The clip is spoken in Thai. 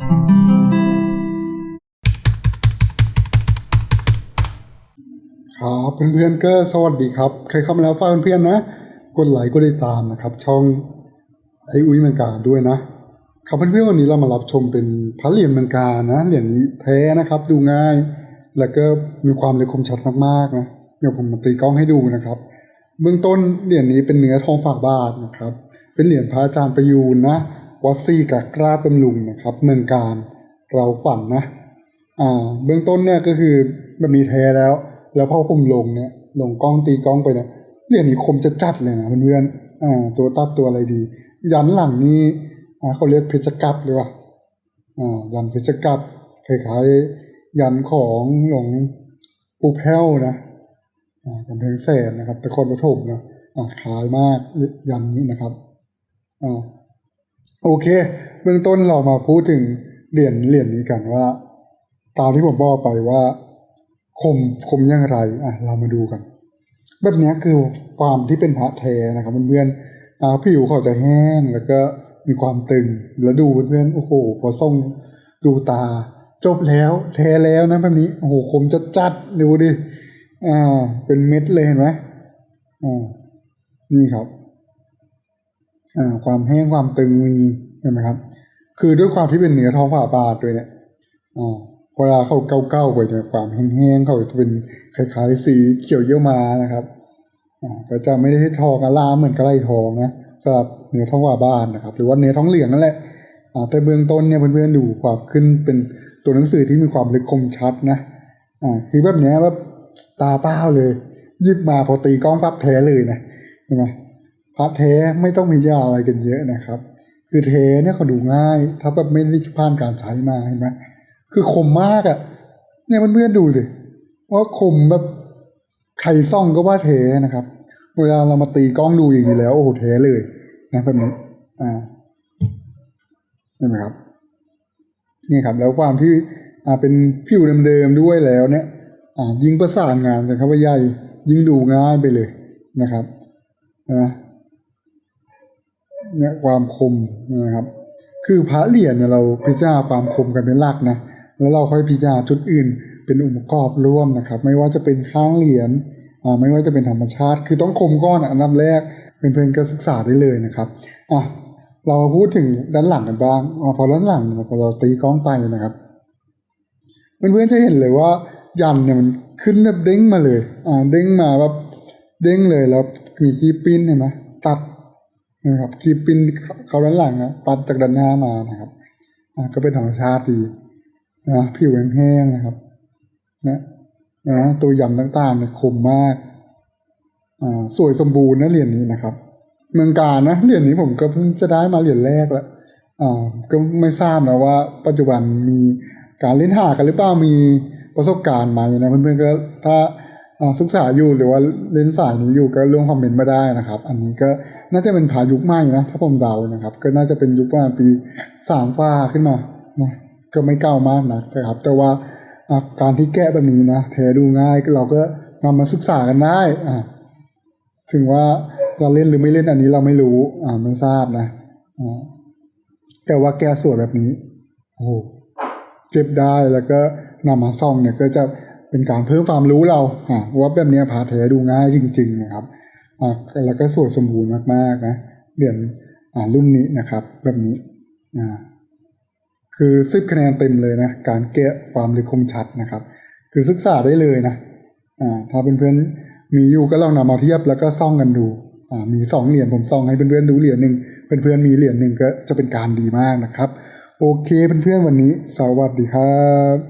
ครับเพื่อนๆก็สวัสดีครับ ใครเข้ามาแล้วฝากเพื่อนๆนะ กดไลค์กดติดตามนะครับ ช่องไออุ้ยเมืองกาด้วยนะครับเพื่อนๆวันนี้เรามารับชมเป็นพระเหรียญเมืองกานะเหรียญนี้แท้นะครับ ดูง่าย แล้วก็มีความละคมชัดมากๆนะเดี๋ยวผมมาตีกล้องให้ดูนะครับ เบื้องต้นเหรียญนี้เป็นเนื้อทองฝากบาทนะครับ เป็นเหรียญพระอาจารย์ประยูนนะ วัดซี่กับกราบำรุงนะครับเมืองการเราฝันนะอ่าเบื้องต้นเนี่ยก็คือมันมีแท้แล้ว แล้วพอผมลงเนี่ยลงกล้องตีกล้องไปเนี่ยเหรียญนี้คมจะจัดเลยนะเพื่อนๆอ่าตัวตัดตัวอะไรดี ยันหลังนี่อ่าเขาเรียกเพชรกัปเลยว่ะอ่ายันเพชรกัปคล้ายๆยันของหลวงปู่แพ้วนะอ่ากำแพงแสนนะครับแต่คนปฐมนะอ่าคล้ายมากยันนี้นะครับอ่า โอเค เบื้องต้นเรามาพูดถึงเหรียญเหรียญนี้กันว่า ตามที่ผมบอกไปว่าคมคมอย่างไรอะเรามาดูกัน แบบนี้คือความที่เป็นพระแท้นะครับเพื่อนๆอ่าผิวเขาจะแห้งแล้วก็มีความตึงแล้วดูเพื่อนๆโอ้โหพอส่งดูตา จบแล้วแท้แล้วนะแบบนี้โอ้โหคมจะจัดดูดิอ่าเป็นเม็ดเลยเห็นไหมอ่านี่ครับ ความแห้งความตึงมีเห็นไหมครับ คือด้วยความที่เป็นเนื้อท้องผ่าบาดด้วยเนี่ยอ่าเวลาเขาเก้าๆไปเนี่ยความแห้งๆเขาจะเป็นคล้ายๆสีเขียวเยี่ยวมานะครับอ่าก็จะไม่ได้ทองอลามเหมือนกระไรทองนะสำหรับเนื้อท้องผ่าบาดนะครับ หรือว่าเนื้อท้องเหลืองนั่นแหละอ่าแต่เบื้องต้นเนี่ยเพื่อนๆดูความขึ้นเป็นตัวหนังสือที่มีความลึกคมชัดนะอ่าคือแบบเนี้ยแบบตาเป้าเลยยิบมาพอตีกล้องปั๊บแท้เลยนะเห็นไหม ระเทไม่ต้องมียาอะไรกันเยอะนะครับ คือเทเนี่ยเขาดูง่าย ถ้าแบบไม่ได้ผ่านการใช้มาเห็นไหมคือคมมากอะ่ะ เนี่ยเพื่อนๆดูสิว่าคมแบบใครซ่องก็ว่าเทนะครับ เวลาเรามาตีกล้องดูอย่างนี้แล้วโอ้โหเทเลยนะแบบนี้อ่าเห็นไหมครับนี่ครับแล้วความที่อ่าเป็นผิวเดิมๆด้วยแล้วเนี่ยอ่ายิงประสานงานกันครับว่าใหญ่ยิงดูง่ายไปเลยนะครับนะ เนี่ยความคมนะครับ คือพระเหรียญเนี่ยเราพิจารณาความคมกันเป็นหลักนะแล้วเราค่อยพิจารณาจุดอื่น เป็นองค์ประกอบร่วมนะครับ ไม่ว่าจะเป็นข้างเหรียญอ่าไม่ว่าจะเป็นธรรมชาติ คือต้องคมก้อนอันดับแรกเป็นเพื่อนก็ศึกษาได้เลยนะครับอะเราาพูดถึงด้านหลังกันบ้างอ่าพอด้านหลังเนี่ยพอเราตีกล้องไปนะครับเพื่อนๆจะเห็นเลยว่ายันเนี่ยมันขึ้นแบบเด้งมาเลย อ่าเด้งมาแบบเด้งเลยแล้วมีคีปิ้นเห็นไหมตัด นะครับคีปินเขาด้านหลังนะตัดจากด้านหน้ามานะครับอ่าก็เป็นธรรมชาติดีนะผิวแห้งๆนะครับนะนะตัวยันต่างๆเนี่ยคมมากอ่าสวยสมบูรณ์นะเหรียญนี้นะครับ เมืองการนะเหรียญนี้ผมก็เพิ่งจะได้มาเหรียญแรกแล้วอ่าก็ไม่ทราบนะว่า ปัจจุบันมีการเล่นหากันหรือเปล่ามีประสบการณ์ไหมนะเพื่อนๆก็ถ้า ศึกษาอยู่หรือว่าเล่นสายนี้อยู่ก็ร่วมคอมเมนต์มาได้นะครับ อันนี้ก็น่าจะเป็นผายุคใหม่นะถ้าผมเดานะครับ ก็น่าจะเป็นยุคประมาณปีสามฟ้าขึ้นมานะก็ไม่เก่ามากนักนะครับ แต่ว่าการที่แกะแบบนี้นะแทดูง่ายเราก็นำมาศึกษากันได้อ่าถึงว่าจะเล่นหรือไม่เล่นอันนี้เราไม่รู้อ่าไม่ทราบนะอ่าแต่ว่าแก้ส่วยแบบนี้ โอ้โหเก็บได้แล้วก็นำมาซ่องเนี่ยก็จะ เป็นการเพิ่มความรู้เราอ่าว่าแบบนี้พาแท้ดูง่ายจริง ๆ นะครับอ่าแล้วก็สวยสมบูรณ์มากๆนะเหรียญอ่ารุ่นนี้นะครับ แบบนี้อ่าคือสิบคะแนนเต็มเลยนะการแกะความลึกคมชัดนะครับ คือศึกษาได้เลยนะอ่าถ้าเพื่อนๆมีอยู่ก็ลองนำมาเทียบแล้วก็ซ่องกันดูอ่ามีสองเหรียญผมซ่องให้เพื่อนๆดูเหรียญหนึ่งเพื่อนๆมีเหรียญหนึ่งก็จะเป็นการดีมากนะครับ โอเคเพื่อนๆวันนี้สวัสดีครับ